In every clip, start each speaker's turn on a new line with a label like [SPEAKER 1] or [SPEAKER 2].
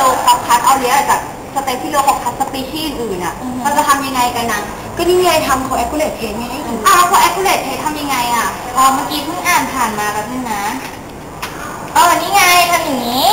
[SPEAKER 1] โลคอคัสออเรียจากสเตฟิโลคอคัสสปีชีส์อื่นๆอะเราจะทำยังไงกันนะก็นี่ไงทำโคแอคูเลตเทสไงอ้าวโคแอคูเลตเทสทำยังไงอะอ๋อเมื่อกี้เพิ่งอ่านผ่านมาแบบนึงนะเออนี่ไงทำอย่างนี้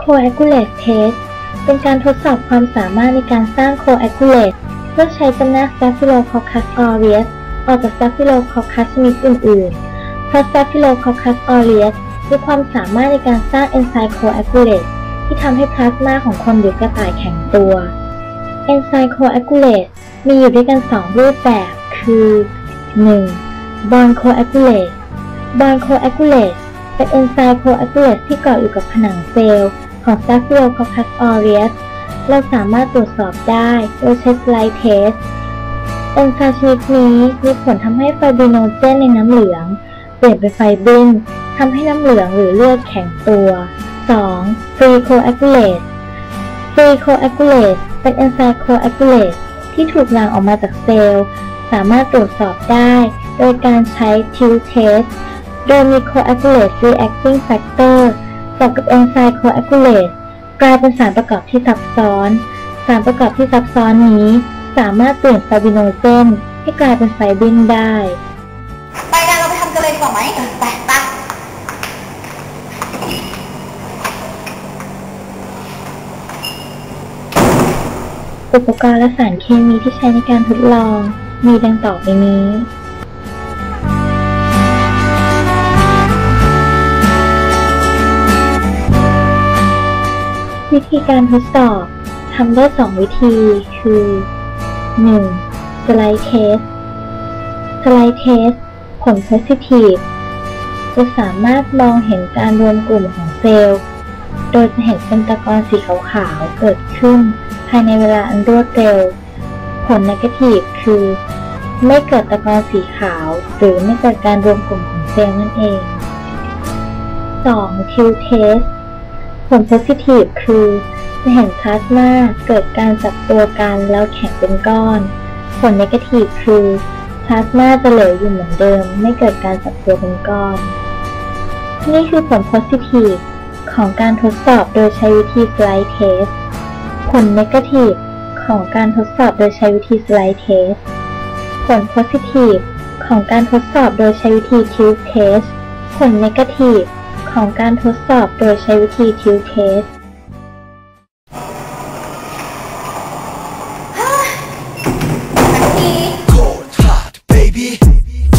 [SPEAKER 2] Coagulate Test เป็นการทดสอบความสามารถในการสร้าง coagulate เพื่อใช้จำแนก Staphylococcus aureus ออกจาก Staphylococcus ชนิดอื่นๆ เพาะ Staphylococcus aureus มีความสามารถในการสร้างเอนไซม์ coagulate ที่ทำให้พลาสมาของคนหรือกระต่ายแข็งตัวเอนไซม์ coagulate มีอยู่ด้วยกัน 2 รูปแบบ คือ 1. bond coagulate bond coagulate เป็นเอนไซม์ coagulate ที่เกาะอยู่กับผนังเซลล์ของ Staphylococcus aureus เราสามารถตรวจสอบได้โดยใช้ slide test เอนไซม์ชนิดนี้มีผลทำให้ไฟบิโนเจนในน้ำเหลือง ลี่ยนเป็นไฟบินทำให้น้ำเหลืองหรือเลือดแข็งตัว 2. free coagulate free coagulate เป็นเอนไซม์ coagulate ที่ถูกหลั่งออกมาจากเซลล์ สามารถตรวจสอบได้ โดยการใช้ TIL test โดยมี coagulate reacting factor บวกกับเอนไซม์ coagulate กลายเป็นสารประกอบที่ซับซ้อน สารประกอบที่ซับซ้อนนี้ สามารถเปลี่ยนไฟบิโนเจนให้กลายเป็นไฟบินได้
[SPEAKER 1] กว่าไหมไปไป
[SPEAKER 2] อุปกรณ์และสารเคมีที่ใช้ในการทดลอง มีดังต่อไปนี้วิธีการทดสอบทำได้ 2 วิธีคือ 1. Slide Test Slide Test ผล Positive จะสามารถมองเห็นการรวมกลุ่มของเซลล์ โดยจะเห็นเป็นตะกอนสีขาวๆ เกิดขึ้น ภายในเวลาอันรวดเร็ว ผล Negative คือ ไม่เกิดตะกอนสีขาว หรือไม่เกิดการรวมกลุ่มของเซลล์นั่นเอง 2. Q Test ผล Positive คือจะเห็นพลาสมาเกิดการจับตัวกันแล้วแข็งเป็นก้อน ผล Negative คือ พลาสมาจะเหลวอยู่เหมือนเดิม ไม่เกิดการจับตัวเป็นก้อน นี่คือผล Positive ของการทดสอบโดยใช้วิธี Slide Test ผล Negative ของการทดสอบโดยใช้วิธี Slide Test ผล Positive ของการทดสอบโดยใช้วิธี Tube Test ผล Negative ของการทดสอบโดยใช้วิธี Tube Test baby.